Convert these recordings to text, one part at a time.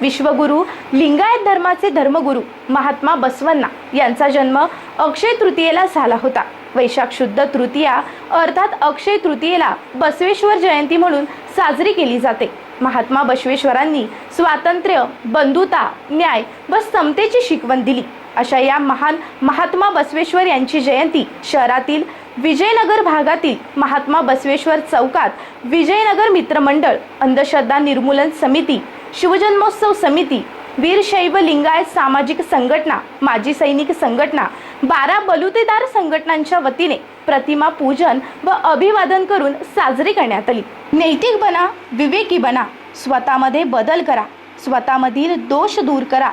विश्वगुरु लिंगायत धर्माचे धर्मगुरू महात्मा बसवन्ना यांचा जन्म अक्षय तृतीयेला झाला होता. वैशाख शुद्ध तृतीया अर्थात अक्षय तृतीयेला बसवेश्वर जयंती म्हणून साजरी केली जाते. महात्मा बसवेश्वरांनी स्वातंत्र्य बंधुता न्याय व समतेची शिकवण दिली. अशा या महान महात्मा बसवेश्वर यांची जयंती शहरातील विजयनगर भागातील महात्मा बसवेश्वर चौकात विजयनगर मित्रमंडळ अंधश्रद्धा निर्मूलन समिती शिवजन्मोत्सव समिती वीरशैव लिंगायत सामाजिक संघटना माजी सैनिक संघटना बारा बलुतेदार संघटनांच्या वतीने प्रतिमा पूजन व अभिवादन करून साजरी करण्यात आली. नैतिक बना विवेकी बना स्वतःमध्ये बदल करा स्वतःमधील दोष दूर करा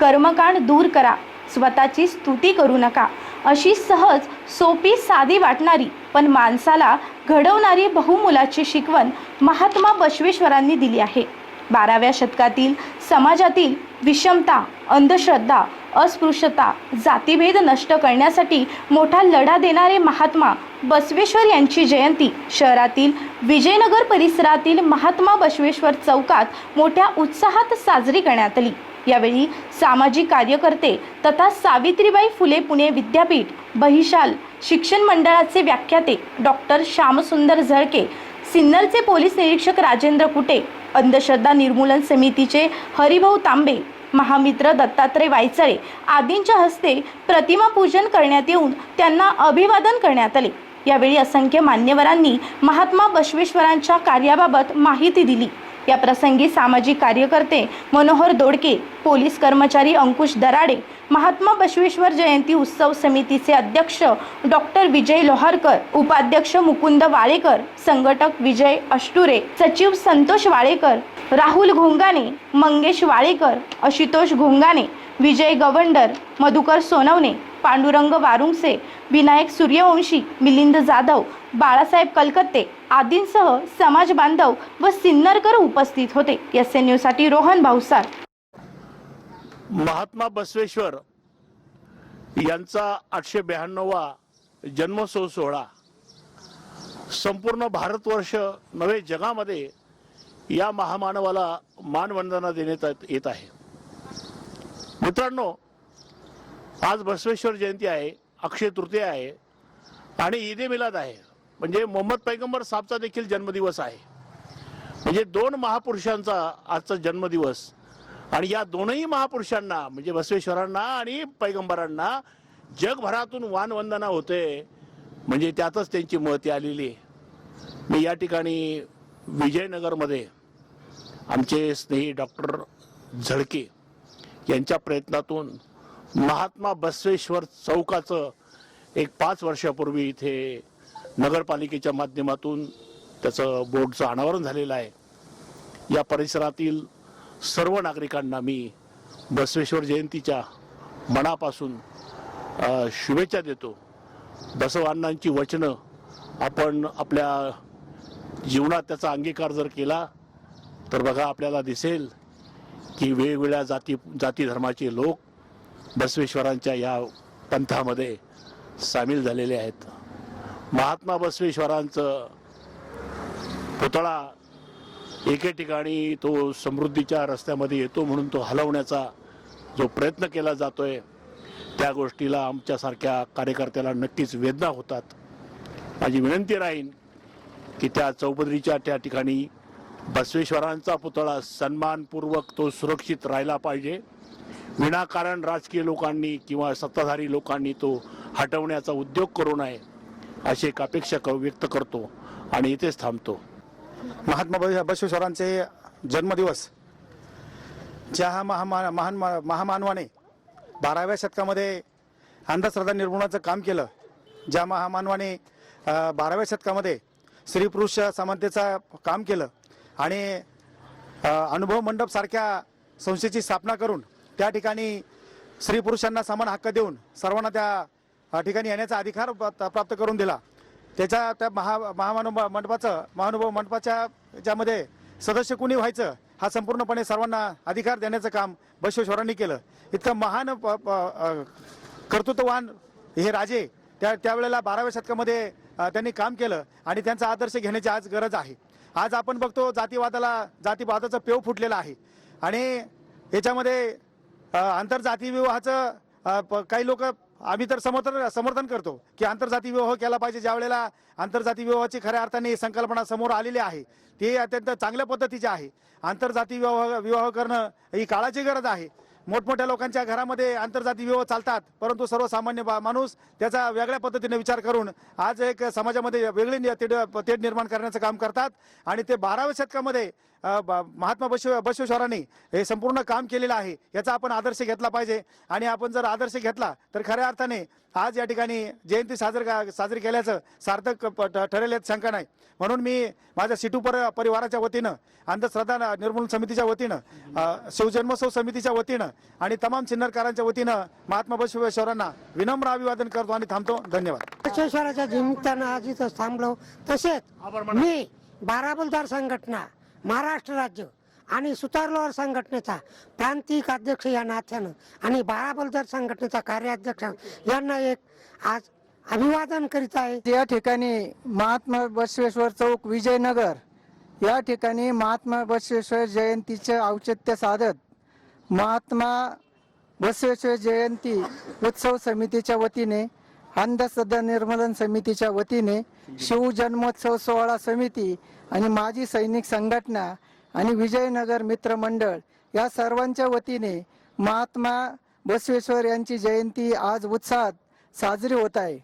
कर्मकांड दूर करा स्वतःची स्तुती करू नका अशी सहज सोपी साधी वाटणारी पण माणसाला घडवणारी बहुमुलाची शिकवण महात्मा बसवेश्वरांनी दिली आहे. बाराव्या शतकातील समाजातील विषमता अंधश्रद्धा अस्पृश्यता जातीभेद नष्ट करण्यासाठी मोठा लढा देणारे महात्मा बसवेश्वर यांची जयंती. शहरातील विजयनगर परिसरातील महात्मा बसवेश्वर चौकात मोठ्या उत्साहात साजरी करण्यात आली. यावेळी सामाजिक कार्यकर्ते तथा सावित्रीबाई फुले पुणे विद्यापीठ बहिशाल शिक्षण मंडळाचे व्याख्याते डॉक्टर श्यामसुंदर झळके सिन्नरचे पोलीस निरीक्षक राजेंद्र कुटे अंधश्रद्धा निर्मूलन समितीचे हरिभाऊ तांबे महामित्र दत्तात्रय वायचळे आदींच्या हस्ते प्रतिमा पूजन करण्यात येऊन त्यांना अभिवादन करण्यात आले. यावेळी असंख्य मान्यवरांनी महात्मा बसवेश्वरांच्या कार्याबाबत माहिती दिली. या प्रसंगी सामाजिक कार्यकर्ते मनोहर दोडके पोलीस कर्मचारी अंकुश दराडे महात्मा बसवेश्वर जयंती उत्सव समितीचे अध्यक्ष डॉक्टर विजय लोहारकर उपाध्यक्ष मुकुंद वाळेकर संघटक विजय अष्टुरे सचिव संतोष वाळेकर राहुल घोंगाने मंगेश वाळेकर आशुतोष घोंगाने विजय गवंडर मधुकर सोनवणे पांडुरंग वारुंगसे विनायक सूर्यवंशी मिलिंद जाधव बाळासाहेब कलकत्ते आदींसह समाज बांधव व सिन्नरकर उपस्थित होते. एस एन न्यूजसाठी रोहन भाऊसार. महात्मा बसवेश्वर यांचा आठशे ब्याण्णववा जन्मोत्सव सोहळा. संपूर्ण भारतवर्ष नवे जगामध्ये या महामानवाला मानवंदना देण्यात येत- येत आहे. मित्रांनो आज बसवेश्वर जयंती आहे अक्षय तृतीय आहे आणि ईद ए मिलाद आहे. म्हणजे मोहम्मद पैगंबर साहबचा देखील जन्मदिवस आहे. म्हणजे दोन महापुरुषांचा आजचा जन्मदिवस आणि या दोनही महापुरुषांना म्हणजे बसवेश्वरांना आणि पैगंबरांना जगभरातून वानवंदना होते. म्हणजे त्यातच त्यांची महती आलेली आहे. मी या ठिकाणी विजयनगरमध्ये आमचे स्नेही डॉक्टर झळके यांच्या प्रयत्नातून महात्मा बसवेश्वर चौकाचं एक पाच वर्षापूर्वी इथे नगरपालिकेच्या माध्यमातून त्याचं बोर्डचं अनावरण झालेलं आहे. या परिसरातील सर्व नागरिकांना मी बसवेश्वर जयंतीच्या मनापासून शुभेच्छा देतो. बसवांनांची वचनं आपण आपल्या जीवनात त्याचा अंगीकार जर केला तर बघा आपल्याला दिसेल की वेगवेगळ्या जाती जाती धर्माचे लोक बसवेश्वरांच्या या पंथामध्ये सामील झालेले आहेत. महात्मा बसवेश्वरांचं पुतळा एके ठिकाणी तो समृद्धीच्या रस्त्यामध्ये येतो म्हणून तो हलवण्याचा जो प्रयत्न केला जातो आहे त्या गोष्टीला आमच्यासारख्या कार्यकर्त्याला नक्कीच वेदना होतात. माझी विनंती राहीन की त्या चौपदरीच्या त्या ठिकाणी बसवेश्वरांचा पुतळा सन्मानपूर्वक तो सुरक्षित राहिला पाहिजे. विनाकारण राजकीय लोकांनी किंवा सत्ताधारी लोकांनी तो हटवण्याचा उद्योग करू नये अशी एक अपेक्षा क- व्यक्त करतो आणि इथेच थांबतो. महात्मा बसवेश्वरांचे जन्मदिवस. ज्या हा महामा महान महामानवाने बाराव्या शतकामध्ये अंधश्रद्धा निर्मूलनाचं काम केलं ज्या महामानवाने बाराव्या शतकामध्ये स्त्री पुरुष समानतेचा काम केलं आणि अनुभव मंडपसारख्या संस्थेची स्थापना करून त्या ठिकाणी स्त्री पुरुषांना समान हक्क देऊन सर्वांना त्या ठिकाणी येण्याचा अधिकार प्राप्त प्राप्त करून दिला. त्याच्या त्या महा महामानव मंडपाचं महानुभव मंडपाच्या ज्यामध्ये सदस्य कुणी व्हायचं हा संपूर्णपणे सर्वांना अधिकार देण्याचं काम बसवेश्वरांनी केलं. इतकं महान प- कर्तृत्ववान हे राजे त्या त्यावेळेला बाराव्या शतकामध्ये त्यांनी काम केलं आणि त्यांचा आदर्श घेण्याची आज गरज आहे. आज आपण बघतो जातीवादाला जातीवादाचं पेव फुटलेलं आहे. आणि याच्यामध्ये आंतरजातीय विवाहाचं प- काही लोक आम्ही तर समर्थन समर्थन करतो की आंतरजातीय विवाह केला पाहिजे ज्या वेळेला आंतरजातीय विवाहाची खऱ्या अर्थाने संकल्पना समोर आलेली आहे. ते अत्यंत चांगल्या पद्धतीचे आहे. आंतरजातीय विवाह विवाह करणं ही काळाची गरज आहे. मोठमोठ्या लोकांच्या घरामध्ये आंतरजातीय विवाह चालतात परंतु सर्वसामान्य बा- माणूस त्याचा वेगळ्या पद्धतीने विचार करून आज एक समाजामध्ये वेगळी तेढ तेढ निर्माण करण्याचं काम करतात. आणि ते बाराव्या शतकामध्ये महात्मा बसव बसवेश्वरांनी हे संपूर्ण काम केलेलं आहे. याचा आपण आदर्श घेतला पाहिजे. आणि आपण जर आदर्श घेतला तर खऱ्या अर्थाने आज या ठिकाणी जयंती साजरी का- साजरी केल्याचं सार्थक ठरेल यात शंका नाही. म्हणून मी माझ्या सिटू पर परिवाराच्या वतीनं अंधश्रद्धा निर्मूलन समितीच्या वतीनं शिवजन्मोत्सव समितीच्या वतीनं आणि तमाम सिन्नरकारांच्या वतीनं महात्मा बसवेश्वरांना विनम्र अभिवादन करतो आणि थांबतो. धन्यवाद. बसवेश्वराच्या निमित्तानं आज इथं थांबलो. तसेच मी बाराबलदार संघटना महाराष्ट्र राज्य आणि सुतारलोअर संघटनेचा प्रांतिक अध्यक्ष या नात्यानं आणि बाराबलदार संघटनेचा कार्याध्यक्ष यांना एक आज अभिवादन करीत आहे. या ठिकाणी महात्मा बसवेश्वर चौक विजयनगर या ठिकाणी महात्मा बसवेश्वर जयंतीचे औचित्य साधत महात्मा बसवेश्वर जयंती उत्सव समितीच्या वतीने अंधश्रद्धा निर्मूलन समितीच्या वतीने शिव जन्मोत्सव सोहळा समिती आणि माजी सैनिक संघटना आणि विजयनगर मित्र मंडळ या सर्वांच्या वतीने महात्मा बसवेश्वर यांची जयंती आज उत्साहात साजरी होत आहे.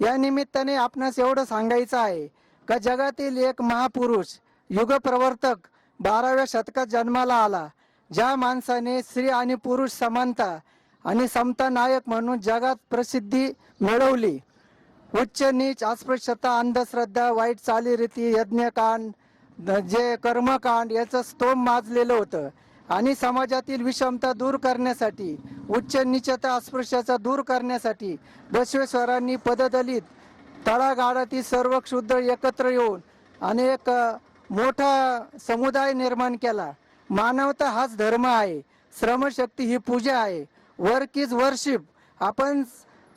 या निमित्ताने आपणास एवढं सांगायचं आहे का जगातील एक महापुरुष युगप्रवर्तक बाराव्या शतकात जन्माला आला. ज्या माणसाने स्त्री आणि पुरुष समानता आणि समता नायक म्हणून जगात प्रसिद्धी मिळवली. उच्च नीच अस्पृश्यता अंधश्रद्धा वाईट चालीरीती यज्ञकांड जे कर्मकांड याचं स्तोम माजलेलं होतं. आणि समाजातील विषमता दूर करण्यासाठी उच्च नीचता अस्पृश्यता दूर करण्यासाठी बसवेश्वरांनी पददलित तळागाळातील सर्व क्षुद्र एकत्र येऊन आणि एक मोठा समुदाय निर्माण केला. मानवता हाच धर्म आहे. श्रमशक्ती ही पूजा आहे. वर्क इज वर्शिप आपण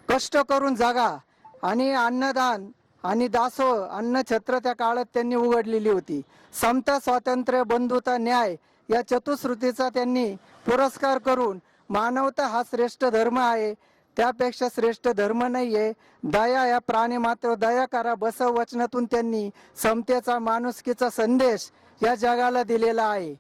कष्ट करून जागा. आणि अन्नदान आणि दासो अन्न छत्र त्या काळात त्यांनी उघडलेली होती. समता स्वातंत्र्य बंधुता न्याय या चतुश्रुतीचा त्यांनी पुरस्कार करून मानवता हा श्रेष्ठ धर्म आहे. त्यापेक्षा श्रेष्ठ धर्म नाही आहे दया या प्राणी मात्र दया करा बसव वचनातून त्यांनी समतेचा माणुसकीचा संदेश या जगाला दिलेला आहे.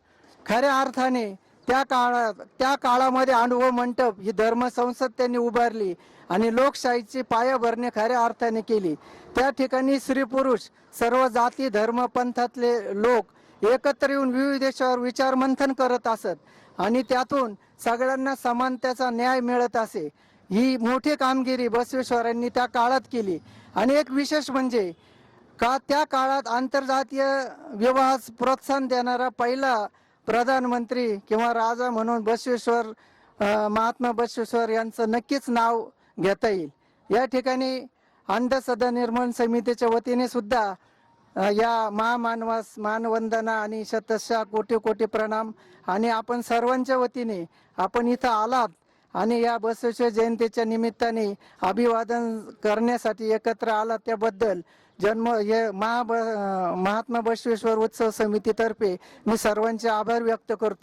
खऱ्या अर्थाने त्या काळात त्या काळामध्ये अनुभव मंडप ही धर्म संसद त्यांनी उभारली आणि लोकशाहीची पायाभरणी खऱ्या अर्थाने केली. त्या ठिकाणी स्त्री पुरुष सर्व जाती धर्म पंथातले लोक एकत्र येऊन विविध देशावर विचार मंथन करत असत आणि त्यातून सगळ्यांना समानतेचा न्याय मिळत असे. ही मोठी कामगिरी बसवेश्वरांनी त्या काळात केली. आणि एक विशेष म्हणजे का त्या काळात आंतरजातीय विवाहास प्रोत्साहन देणारा पहिला प्रधानमंत्री किंवा राजा म्हणून बसवेश्वर महात्मा बसवेश्वर यांचं नक्कीच नाव घेता येईल. या ठिकाणी अंधश्रद्धा निर्मूलन समितीच्या वतीने सुद्धा या महामानवास मानवंदना आणि शतशा कोटी कोटी प्रणाम आणि आपण सर्वांच्या वतीने आपण इथं आलात. आणि या बसवेश्वर जयंतीच्या निमित्ताने अभिवादन करण्यासाठी एकत्र आला त्याबद्दल जन्म हे महा महात्मा बसवेश्वर उत्सव समितीतर्फे मी सर्वांचे आभार व्यक्त करतो.